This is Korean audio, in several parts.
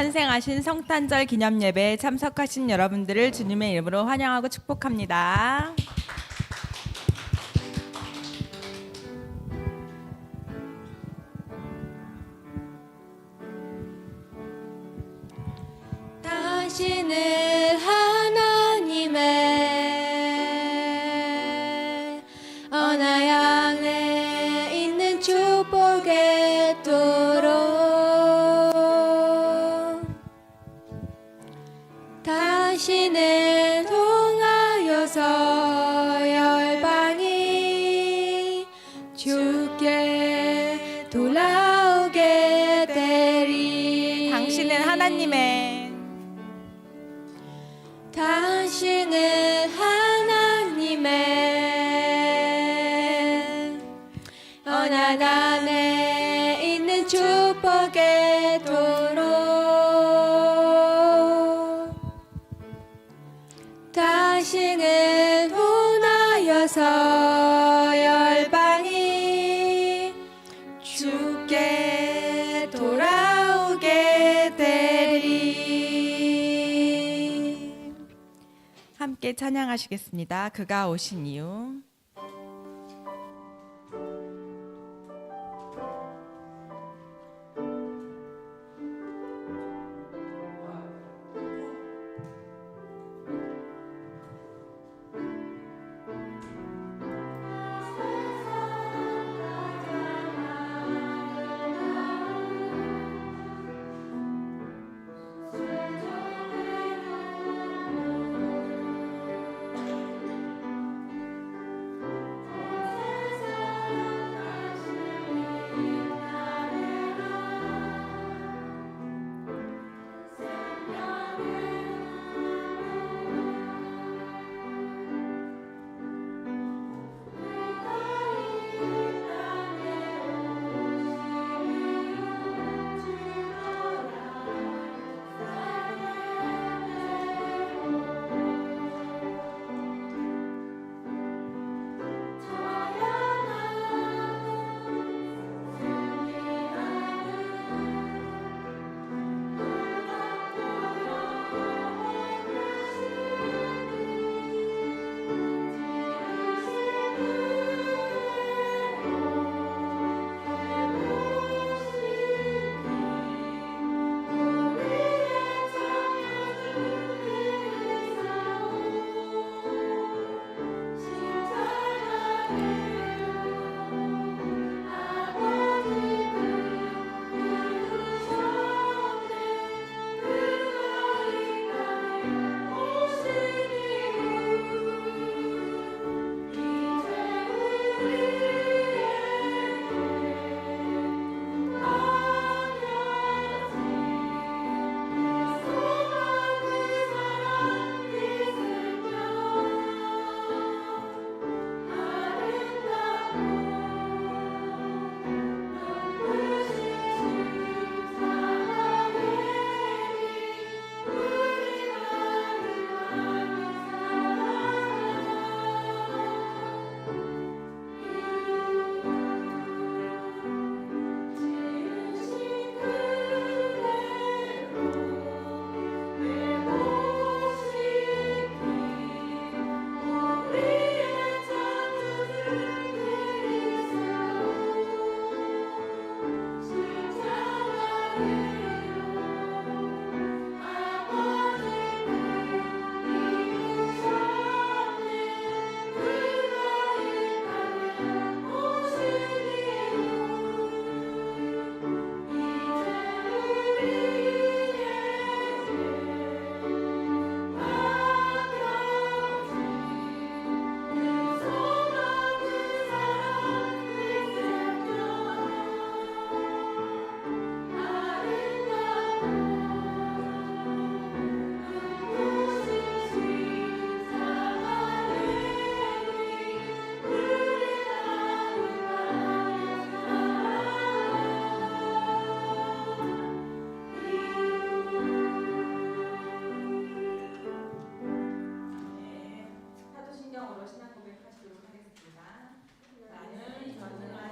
탄생하신 성탄절 기념 예배에 참석하신 여러분들을 주님의 이름으로 환영하고 축복합니다. 주께 돌아 함께 찬양하시겠습니다. 그가 오신 이유.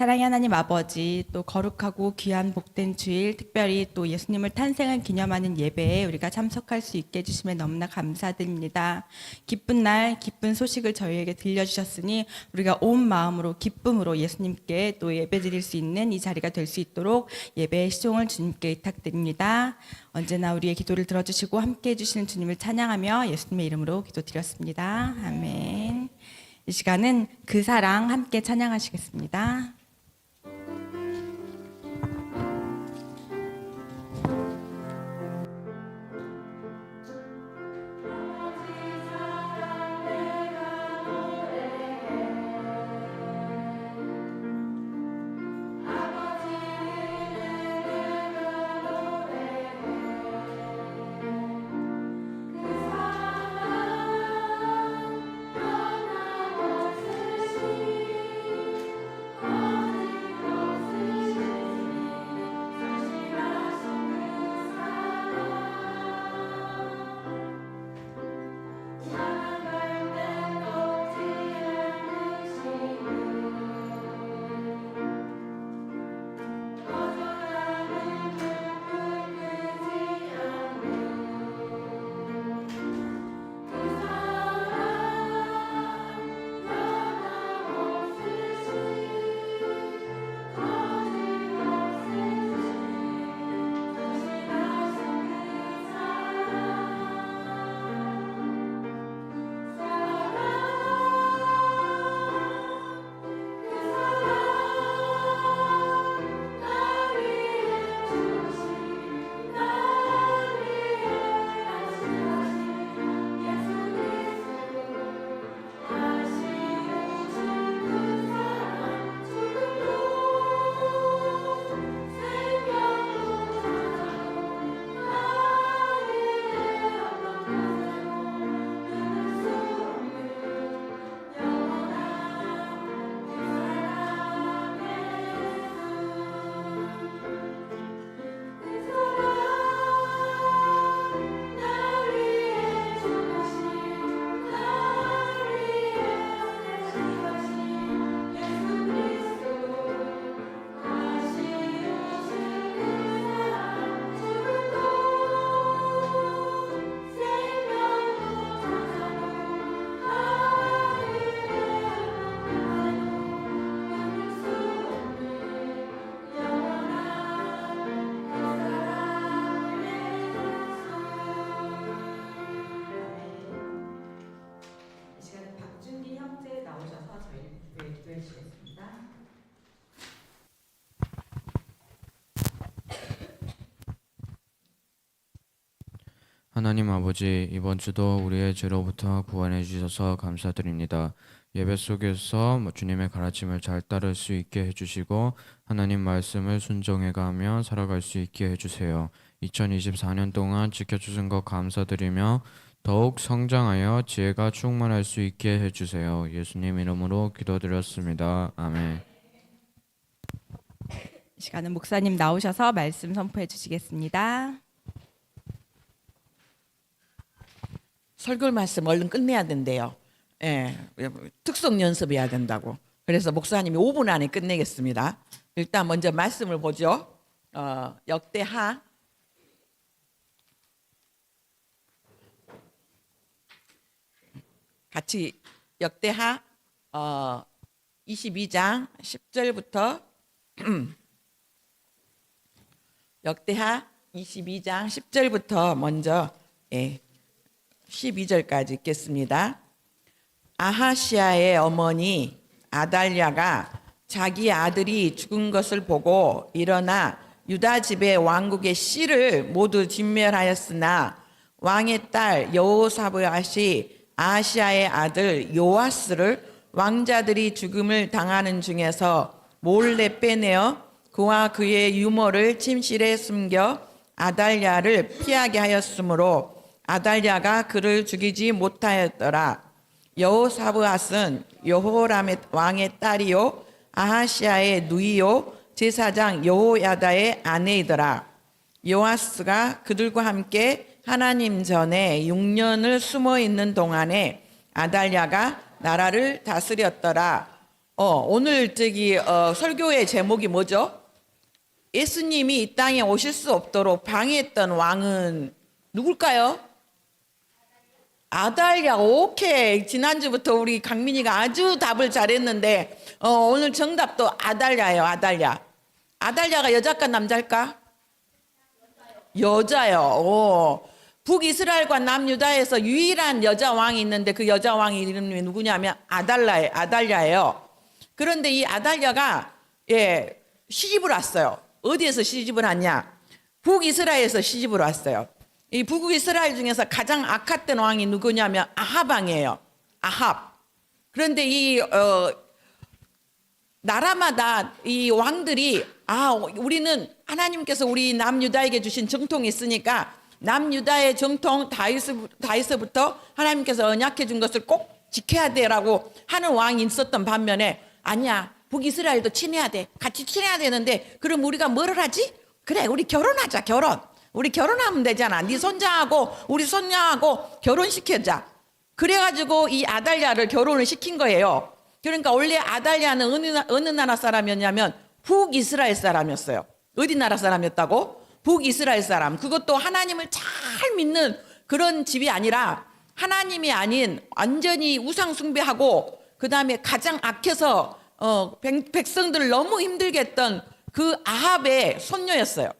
사랑의 하나님 아버지, 또 거룩하고 귀한 복된 주일, 특별히 또 예수님을 탄생을 기념하는 예배에 우리가 참석할 수 있게 해주시면 너무나 감사드립니다. 기쁜 날, 기쁜 소식을 저희에게 들려주셨으니 우리가 온 마음으로 기쁨으로 예수님께 또 예배 드릴 수 있는 이 자리가 될 수 있도록 예배의 시종을 주님께 부탁드립니다. 언제나 우리의 기도를 들어주시고 함께 해주시는 주님을 찬양하며 예수님의 이름으로 기도드렸습니다. 아멘. 이 시간은 그 사랑 함께 찬양하시겠습니다. 하나님 아버지, 이번 주도 우리의 죄로부터 구원해 주셔서 감사드립니다. 예배 속에서 주님의 가르침을 잘 따를 수 있게 해주시고 하나님 말씀을 순종해가며 살아갈 수 있게 해주세요. 2024년 동안 지켜주신 것 감사드리며 더욱 성장하여 지혜가 충만할 수 있게 해주세요. 예수님 이름으로 기도드렸습니다. 아멘. 이 시간은 목사님 나오셔서 말씀 선포해 주시겠습니다. 설교 말씀 얼른 끝내야 된대요. 예, 특성 연습해야 된다고. 그래서 목사님이 5분 안에 끝내겠습니다. 일단 먼저 말씀을 보죠. 어, 역대하 같이 역대하 어, 22장 10절부터 역대하 22장 10절부터 먼저 예, 12절까지 읽겠습니다. 아하시아의 어머니 아달랴가 자기 아들이 죽은 것을 보고 일어나 유다 집의 왕국의 씨를 모두 진멸하였으나 왕의 딸 여호사브앗이 아시아의 아들 요아스를 왕자들이 죽음을 당하는 중에서 몰래 빼내어 그와 그의 유모를 침실에 숨겨 아달랴를 피하게 하였으므로 아달랴가 그를 죽이지 못하였더라. 여호사브앗은 여호람의 왕의 딸이요 아하시아의 누이요 제사장 여호야다의 아내이더라. 요아스가 그들과 함께 하나님 전에 6년을 숨어 있는 동안에 아달랴가 나라를 다스렸더라. 어, 오늘 저기 어, 설교의 제목이 뭐죠? 예수님이 이 땅에 오실 수 없도록 방해했던 왕은 누굴까요? 아달랴 오케이. 지난주부터 우리 강민이가 아주 답을 잘했는데 어, 오늘 정답도 아달랴예요 아달랴. 아달랴가 여자일까 남자일까? 여자요. 오. 북이스라엘과 남유다에서 유일한 여자 왕이 있는데 그 여자 왕이 이름이 누구냐면 아달랴 아달랴예요. 그런데 이 아달랴가 예 시집을 왔어요. 어디에서 시집을 왔냐? 북이스라엘에서 시집을 왔어요 이 북이스라엘 중에서 가장 악했던 왕이 누구냐면 아합왕이에요. 아합. 그런데 이 어, 나라마다 이 왕들이 아 우리는 하나님께서 우리 남유다에게 주신 정통이 있으니까 남유다의 정통 다윗 다윗부터 하나님께서 언약해 준 것을 꼭 지켜야 돼라고 하는 왕이 있었던 반면에 아니야 북이스라엘도 친해야 돼 같이 친해야 되는데 그럼 우리가 뭐를 하지? 그래 우리 결혼하자 결혼 우리 결혼하면 되잖아. 네 손자하고 우리 손녀하고 결혼시켜자. 그래가지고 이 아달랴를 결혼을 시킨 거예요. 그러니까 원래 아달랴는 어느, 나- 어느 나라 사람이었냐면 북이스라엘 사람이었어요. 어디 나라 사람이었다고? 북이스라엘 사람. 그것도 하나님을 잘 믿는 그런 집이 아니라 하나님이 아닌 완전히 우상 숭배하고 그 다음에 가장 악해서 어, 백, 백성들을 너무 힘들게 했던 그 아합의 손녀였어요.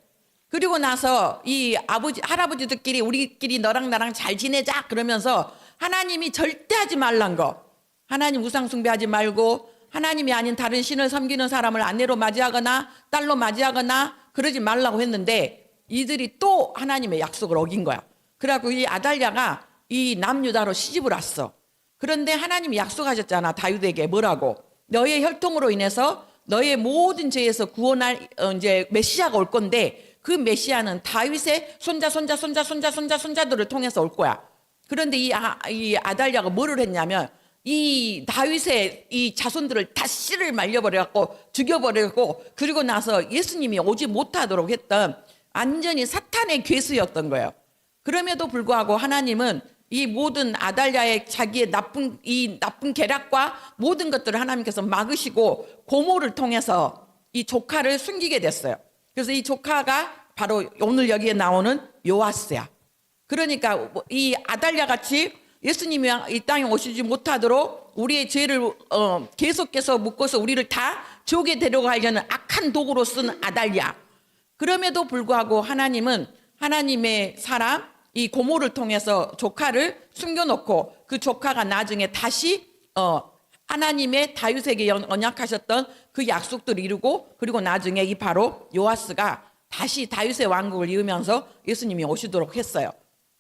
그리고 나서 이 아버지 할아버지들끼리 우리끼리 너랑 나랑 잘 지내자 그러면서 하나님이 절대 하지 말란 거. 하나님 우상 숭배하지 말고 하나님이 아닌 다른 신을 섬기는 사람을 아내로 맞이하거나 딸로 맞이하거나 그러지 말라고 했는데 이들이 또 하나님의 약속을 어긴 거야. 그래갖고 이 아달랴가 이 남유다로 시집을 왔어. 그런데 하나님이 약속하셨잖아 다윗에게 뭐라고? 너의 혈통으로 인해서 너의 모든 죄에서 구원할 어, 이제 메시아가 올 건데 그 메시아는 다윗의 손자 손자 손자 손자 손자 손자들을 통해서 올 거야. 그런데 이, 아, 이 아달랴가 뭐를 했냐면 이 다윗의 이 자손들을 다 씨를 말려버려갖고 죽여버리고 그리고 나서 예수님이 오지 못하도록 했던 완전히 사탄의 괴수였던 거예요. 그럼에도 불구하고 하나님은 이 모든 아달랴의 자기의 나쁜 이 나쁜 계략과 모든 것들을 하나님께서 막으시고 고모를 통해서 이 조카를 숨기게 됐어요. 그래서 이 조카가 바로 오늘 여기에 나오는 요아스야. 그러니까 뭐이 아달랴 같이 예수님이 이 땅에 오시지 못하도록 우리의 죄를 어, 계속해서 묶어서 우리를 다 지옥에 데려가려는 악한 도구로 쓴 아달랴. 그럼에도 불구하고 하나님은 하나님의 사람 이 고모를 통해서 조카를 숨겨놓고 그 조카가 나중에 다시 어 하나님의 다윗에게 연- 언약하셨던 그 약속들을 이루고 그리고 나중에 이 바로 요아스가 다시 다윗의 왕국을 이으면서 예수님이 오시도록 했어요.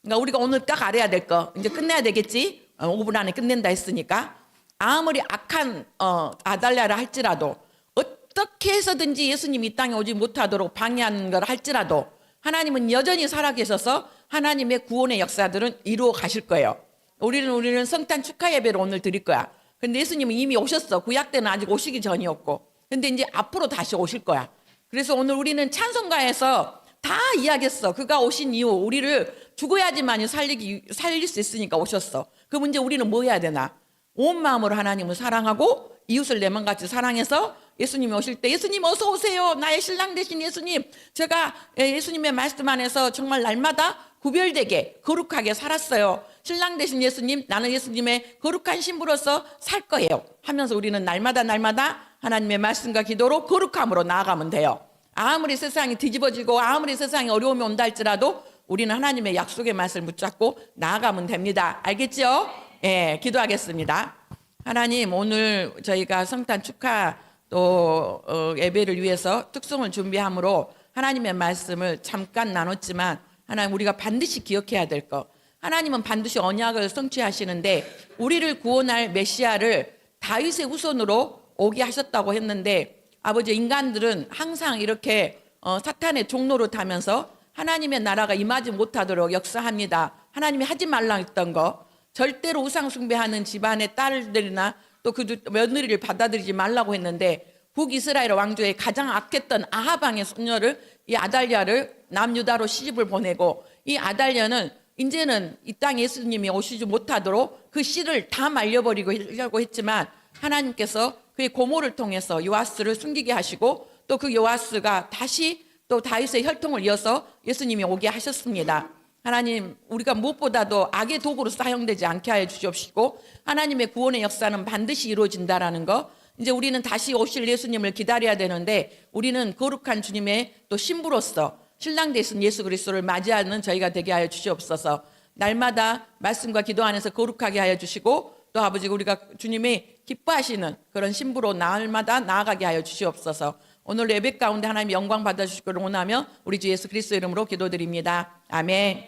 그러니까 우리가 오늘 딱 알아야 될 거 이제 끝내야 되겠지. 어, 5분 안에 끝낸다 했으니까 아무리 악한 어, 아달랴라 할지라도 어떻게 해서든지 예수님이 이 땅에 오지 못하도록 방해하는 걸 할지라도 하나님은 여전히 살아계셔서 하나님의 구원의 역사들은 이루어 가실 거예요. 우리는 우리는 성탄 축하 예배를 오늘 드릴 거야. 근데 예수님은 이미 오셨어. 구약 때는 아직 오시기 전이었고. 근데 이제 앞으로 다시 오실 거야. 그래서 오늘 우리는 찬송가에서 다 이야기했어. 그가 오신 이후 우리를 죽어야지만 살리기 살릴 수 있으니까 오셨어. 그 문제 우리는 뭐 해야 되나? 온 마음으로 하나님을 사랑하고 이웃을 내 마음같이 사랑해서 예수님이 오실 때 예수님 어서 오세요. 나의 신랑 되신 예수님. 제가 예수님의 말씀 안에서 정말 날마다 구별되게 거룩하게 살았어요. 신랑 되신 예수님, 나는 예수님의 거룩한 신부로서 살 거예요. 하면서 우리는 날마다 날마다 하나님의 말씀과 기도로 거룩함으로 나아가면 돼요. 아무리 세상이 뒤집어지고 아무리 세상에 어려움이 온다 할지라도 우리는 하나님의 약속의 말씀을 붙잡고 나아가면 됩니다. 알겠죠? 예, 기도하겠습니다. 하나님 오늘 저희가 성탄 축하 또 어, 예배를 위해서 특송을 준비함으로 하나님의 말씀을 잠깐 나눴지만 하나님 우리가 반드시 기억해야 될 것. 하나님은 반드시 언약을 성취하시는데 우리를 구원할 메시아를 다윗의 후손으로 오게 하셨다고 했는데 아버지 인간들은 항상 이렇게 어, 사탄의 종로로 타면서 하나님의 나라가 임하지 못하도록 역사합니다. 하나님이 하지 말라 했던 거 절대로 우상 숭배하는 집안의 딸들이나 또 그 며느리를 받아들이지 말라고 했는데 북이스라엘 왕조의 가장 악했던 아하방의 손녀를 이 아달랴를 남유다로 시집을 보내고 이 아달랴는 이제는 이 땅에 예수님이 오시지 못하도록 그 씨를 다 말려버리고 하려고 했지만 하나님께서 그의 고모를 통해서 요아스를 숨기게 하시고 또 그 요아스가 다시 또 다윗의 혈통을 이어서 예수님이 오게 하셨습니다. 하나님 우리가 무엇보다도 악의 도구로 사용되지 않게 하여 주시옵시고 하나님의 구원의 역사는 반드시 이루어진다라는 거 이제 우리는 다시 오실 예수님을 기다려야 되는데 우리는 거룩한 주님의 또 신부로서 신랑 되신 예수 그리스도를 맞이하는 저희가 되게 하여 주시옵소서. 날마다 말씀과 기도 안에서 거룩하게 하여 주시고 또 아버지 우리가 주님의 기뻐하시는 그런 신부로 날마다 나아가게 하여 주시옵소서 오늘 예배 가운데 하나님 영광 받아주시기를 원하며 우리 주 예수 그리스도 이름으로 기도드립니다 아멘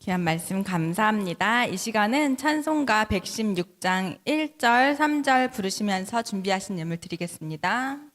귀한 말씀 감사합니다. 이 시간은 찬송가 116장 1절, 3절 부르시면서 준비하신 예물 드리겠습니다.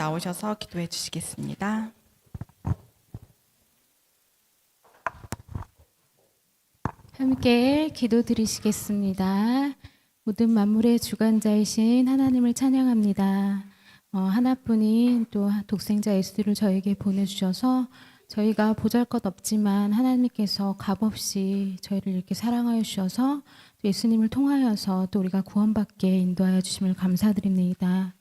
나오셔서 기도해 주시겠습니다. 함께 기도 드리시겠습니다. 모든 만물의 주관자이신 하나님을 찬양합니다. 어, 하나뿐인 또 독생자 예수를 저에게 보내주셔서 저희가 보잘 것 없지만 하나님께서 값없이 저희를 이렇게 사랑하여 주셔서 또 예수님을 통하여서 또 우리가 구원받게 인도하여 주심을 감사드립니다.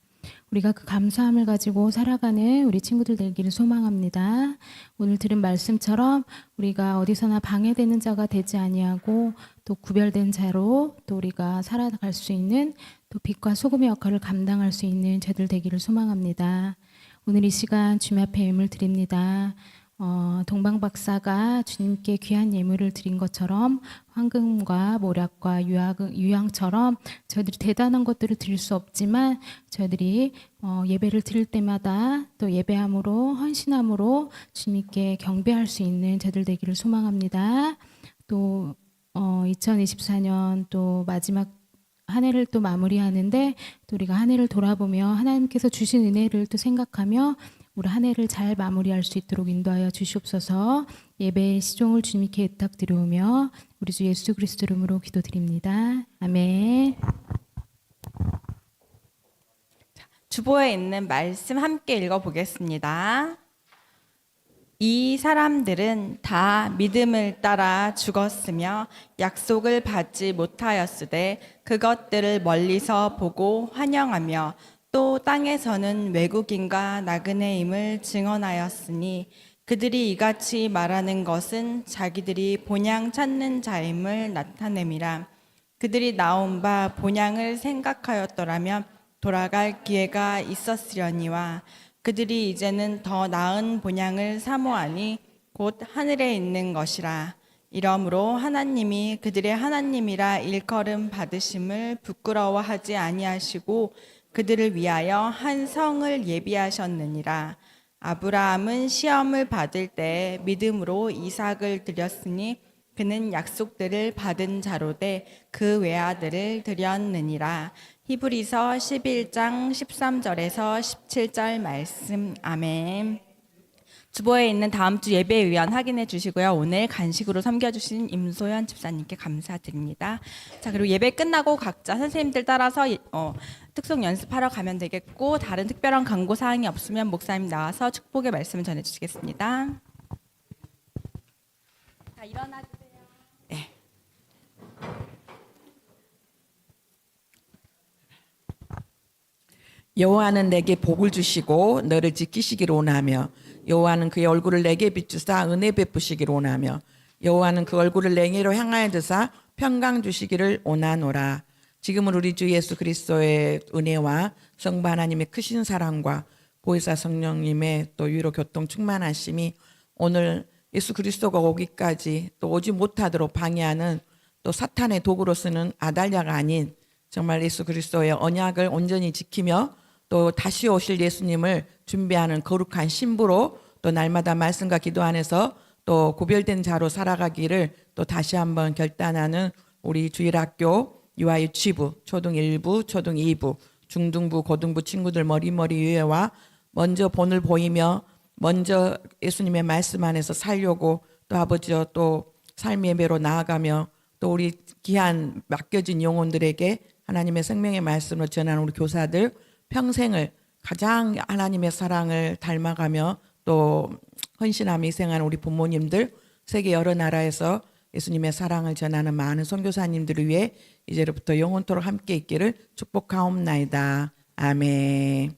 우리가 그 감사함을 가지고 살아가는 우리 친구들 되기를 소망합니다. 오늘 들은 말씀처럼 우리가 어디서나 방해되는 자가 되지 아니하고 또 구별된 자로 또 우리가 살아갈 수 있는 또 빛과 소금의 역할을 감당할 수 있는 저들 되기를 소망합니다. 오늘 이 시간 주님 앞에 예물 드립니다. 어, 동방 박사가 주님께 귀한 예물을 드린 것처럼 황금과 모략과 유약, 유향처럼 저희들이 대단한 것들을 드릴 수 없지만 저희들이 어, 예배를 드릴 때마다 또 예배함으로 헌신함으로 주님께 경배할 수 있는 저들 되기를 소망합니다. 또 어, 2024년 또 마지막 한 해를 또 마무리하는데 또 우리가 한 해를 돌아보며 하나님께서 주신 은혜를 또 생각하며 우리 한 해를 잘 마무리할 수 있도록 인도하여 주시옵소서. 예배의 시종을 주님께 부탁드리오며 우리 주 예수 그리스도 이름으로 기도드립니다. 아멘. 주보에 있는 말씀 함께 읽어 보겠습니다. 이 사람들은 다 믿음을 따라 죽었으며 약속을 받지 못하였으되 그것들을 멀리서 보고 환영하며 또 땅에서는 외국인과 나그네임을 증언하였으니 그들이 이같이 말하는 것은 자기들이 본향 찾는 자임을 나타냄이라. 그들이 나온 바 본향을 생각하였더라면 돌아갈 기회가 있었으려니와 그들이 이제는 더 나은 본향을 사모하니 곧 하늘에 있는 것이라. 이러므로 하나님이 그들의 하나님이라 일컬음 받으심을 부끄러워하지 아니하시고 그들을 위하여 한 성을 예비하셨느니라 아브라함은 시험을 받을 때 믿음으로 이삭을 드렸으니 그는 약속들을 받은 자로되 그 외아들을 드렸느니라. 히브리서 11장 13절에서 17절 말씀. 아멘. 주보에 있는 다음 주 예배 위원 확인해 주시고요. 오늘 간식으로 섬겨주신 임소연 집사님께 감사드립니다. 자 그리고 예배 끝나고 각자 선생님들 따라서 예- 어, 특송 연습하러 가면 되겠고 다른 특별한 광고 사항이 없으면 목사님 나와서 축복의 말씀을 전해주시겠습니다. 자 일어나 주세요. 여호와는 내게 복을 주시고 너를 지키시기를 원하며 여호와는 그의 얼굴을 내게 비추사 은혜 베푸시기를 원하며 여호와는 그 얼굴을 내게로 향하여 드사 평강 주시기를 원하노라. 지금은 우리 주 예수 그리스도의 은혜와 성부 하나님의 크신 사랑과 보혜사 성령님의 또 위로 교통 충만하심이 오늘 예수 그리스도가 오기까지 또 오지 못하도록 방해하는 또 사탄의 도구로 쓰는 아달랴가 아닌 정말 예수 그리스도의 언약을 온전히 지키며 또 다시 오실 예수님을 준비하는 거룩한 신부로 또 날마다 말씀과 기도 안에서 또 구별된 자로 살아가기를 또 다시 한번 결단하는 우리 주일학교 유아 유치부 초등 1부, 초등 2부, 중등부, 고등부 친구들 머리머리 유해와 먼저 본을 보이며 먼저 예수님의 말씀 안에서 살려고 또 아버지여 또 삶의 예배로 나아가며 또 우리 귀한 맡겨진 영혼들에게 하나님의 생명의 말씀을 전하는 우리 교사들 평생을 가장 하나님의 사랑을 닮아가며 또 헌신하며 희생하는 우리 부모님들 세계 여러 나라에서 예수님의 사랑을 전하는 많은 선교사님들을 위해 이제부터 영원토록 함께 있기를 축복하옵나이다. 아멘.